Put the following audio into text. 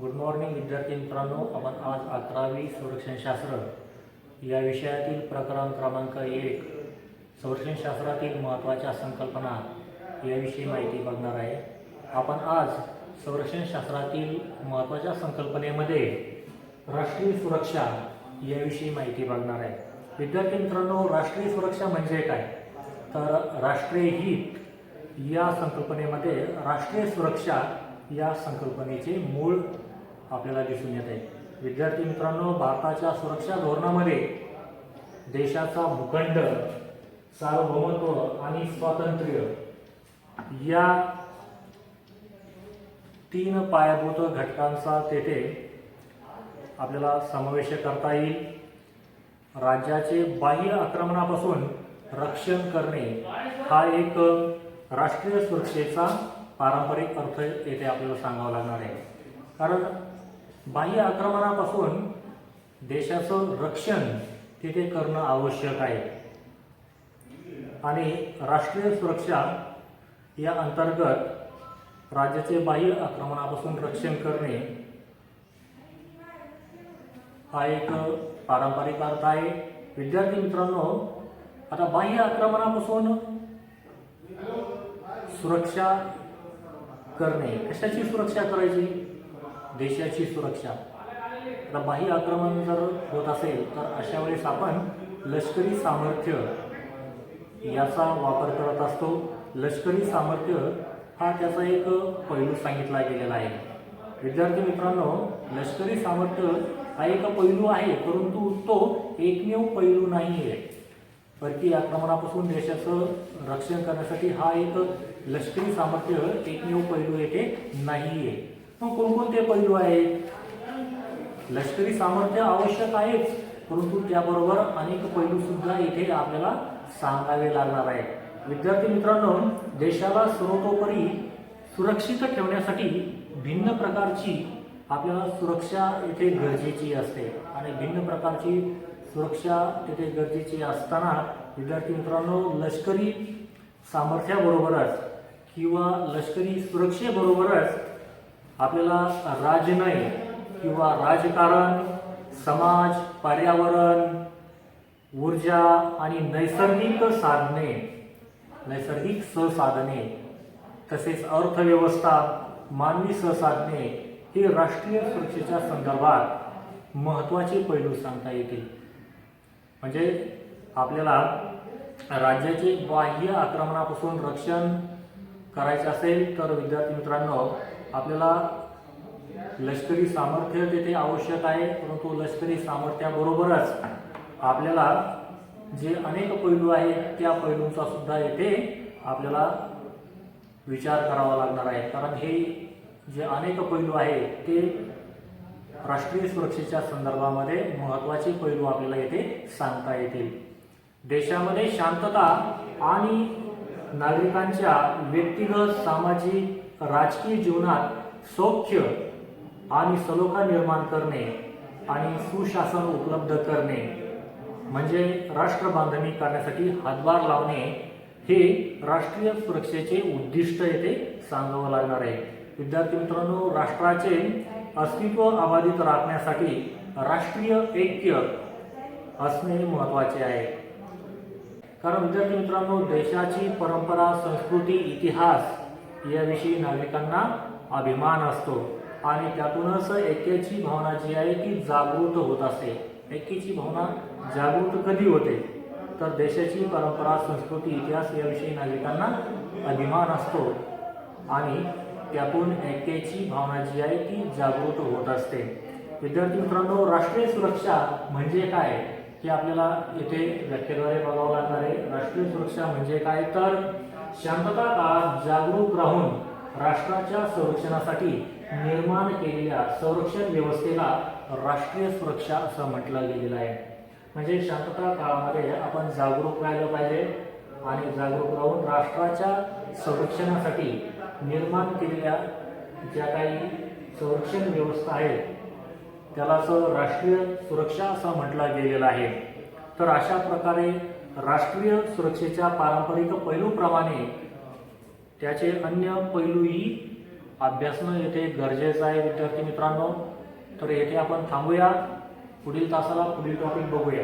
Good morning विद्यार्थी मित्रांनो. आपण आज अकरावी संरक्षणशास्त्र या विषयातील प्रकरण क्रमांक एक संरक्षणशास्त्रातील महत्त्वाच्या संकल्पना याविषयी माहिती बघणार आहे. आपण आज संरक्षणशास्त्रातील महत्त्वाच्या संकल्पनेमध्ये राष्ट्रीय सुरक्षा याविषयी माहिती बघणार आहे. विद्यार्थी मित्रांनो राष्ट्रीय सुरक्षा म्हणजे काय? तर राष्ट्रीय हित या संकल्पनेमध्ये राष्ट्रीय सुरक्षा या संकल्पनेचे मूळ आपल्याला दिसून येत आहे. विद्यार्थी मित्रांनो भारताच्या सुरक्षा धोरणामध्ये देशाचा भूखंड सार्वभौमत्व आणि स्वातंत्र्य या तीन पायाभूत घटकांचा तेथे आपल्याला समावेश करता येईल. राज्याचे बाह्य आक्रमणापासून रक्षण करणे हा एक राष्ट्रीय सुरक्षेचा पारंपरिक अर्थ येथे आपल्याला सांगावा लागणार आहे. कारण बाह्य आक्रमणापासून देशाचं रक्षण तिथे करणं आवश्यक आहे. आणि राष्ट्रीय सुरक्षा या अंतर्गत राज्याचे बाह्य आक्रमणापासून रक्षण करणे हा एक पारंपरिक अर्थ आहे. विद्यार्थी मित्रांनो आता बाह्य आक्रमणापासून सुरक्षा करणे. कशाची सुरक्षा करायची? देशाची सुरक्षा. आता बाह्य आक्रमण जर होत असेल तर अशा वेळेस आपण लष्करी सामर्थ्य याचा वापर करत असतो. लष्करी सामर्थ्य हा त्याचा एक पैलू सांगितला गेलेला आहे. विद्यार्थी मित्रांनो लष्करी सामर्थ्य हा एक पैलू आहे परंतु तो एकमेव पैलू नाही आहे परकीय आक्रमणापासून देशाचं रक्षण करण्यासाठी हा एक लष्करी सामर्थ्य एकमेव पैलू येथे नाही आहे मग कोणकोणते पैलू आहेत? लष्करी सामर्थ्य आवश्यक आहेच परंतु त्याबरोबर अनेक पैलू सुद्धा इथे आपल्याला सांगावे लागणार आहे विद्यार्थी मित्रांनो देशाला सर्वतोपरी सुरक्षित ठेवण्यासाठी भिन्न प्रकारची आपल्याला सुरक्षा इथे गरजेची असते आणि भिन्न प्रकारची सुरक्षा तिथे गरजेची असताना विद्यार्थी मित्रांनो लष्करी सामर्थ्याबरोबरच किंवा लष्करी सुरक्षेबरोबरच आपल्याला राजनय किंवा राजकारण समाज पर्यावरण ऊर्जा आणि नैसर्गिक साधने नैसर्गिक सहसाधने तसेच अर्थव्यवस्था मानवी सहसाधने हे राष्ट्रीय सुरक्षेच्या संदर्भात महत्त्वाचे पैलू सांगता येतील. म्हणजे आपल्याला राज्याचे बाह्य आक्रमणापासून रक्षण करायचे असेल तर विद्यार्थी मित्रांनो आपल्याला लष्करी सामर्थ्य तिथे आवश्यक आहे परंतु लष्करी सामर्थ्याबरोबरच आपल्याला जे अनेक पैलू आहेत त्या पैलूंचा सुद्धा येथे आपल्याला विचार करावा लागणार आहे. कारण हे जे अनेक पैलू आहेत ते राष्ट्रीय सुरक्षेच्या संदर्भामध्ये महत्त्वाचे पैलू आपल्याला येथे सांगता येतील. देशामध्ये शांतता आणि नागरिकांच्या व्यक्तिगत सामाजिक राजकीय जीवनात सौख्य आणि सलोखा निर्माण करणे आणि सुशासन उपलब्ध करणे म्हणजे राष्ट्र बांधणी करण्यासाठी हातभार लावणे हे राष्ट्रीय सुरक्षेचे उद्दिष्ट येथे सांगावं लागणार आहे. विद्यार्थी मित्रांनो राष्ट्राचे अस्तित्व अबाधित राखण्यासाठी राष्ट्रीय ऐक्य असणे महत्त्वाचे आहे. कारण विद्यार्थी मित्रांनो देशाची परंपरा संस्कृती इतिहास याविषयी नागरिकांना अभिमान असतो. आणि त्यातूनच ऐक्याची भावना जी आहे ती जागृत होत असते. ऐक्याची भावना जागृत कधी होते? तर देशाची परंपरा संस्कृती इतिहास याविषयी नागरिकांना अभिमान असतो. आणि त्यातून ऐक्याची भावना जी आहे ती जागृत होत असते. विद्यार्थी मित्रांनो राष्ट्रीय सुरक्षा म्हणजे काय हे आपल्याला येथे व्याख्येद्वारे बघावं लागणार आहे. राष्ट्रीय सुरक्षा म्हणजे काय? तर शांतता काळात जागरूक राहून राष्ट्राच्या संरक्षणासाठी निर्माण केलेल्या संरक्षण व्यवस्थेला राष्ट्रीय सुरक्षा असं म्हटलं गेलेलं आहे. म्हणजे शांतता काळामध्ये आपण जागरूक राहिलं पाहिजे आणि जागरूक राहून राष्ट्राच्या संरक्षणासाठी निर्माण केलेल्या ज्या काही संरक्षण व्यवस्था आहेत त्याला असं राष्ट्रीय सुरक्षा असं म्हटलं गेलेलं आहे. तर अशा प्रकारे राष्ट्रीय सुरक्षेच्या पारंपरिक पैलूप्रमाणे त्याचे अन्य पैलूही अभ्यासणं येथे गरजेचं आहे विद्यार्थी मित्रांनो. तर येथे आपण थांबूया. पुढील तासाला पुढील टॉपिक बघूया.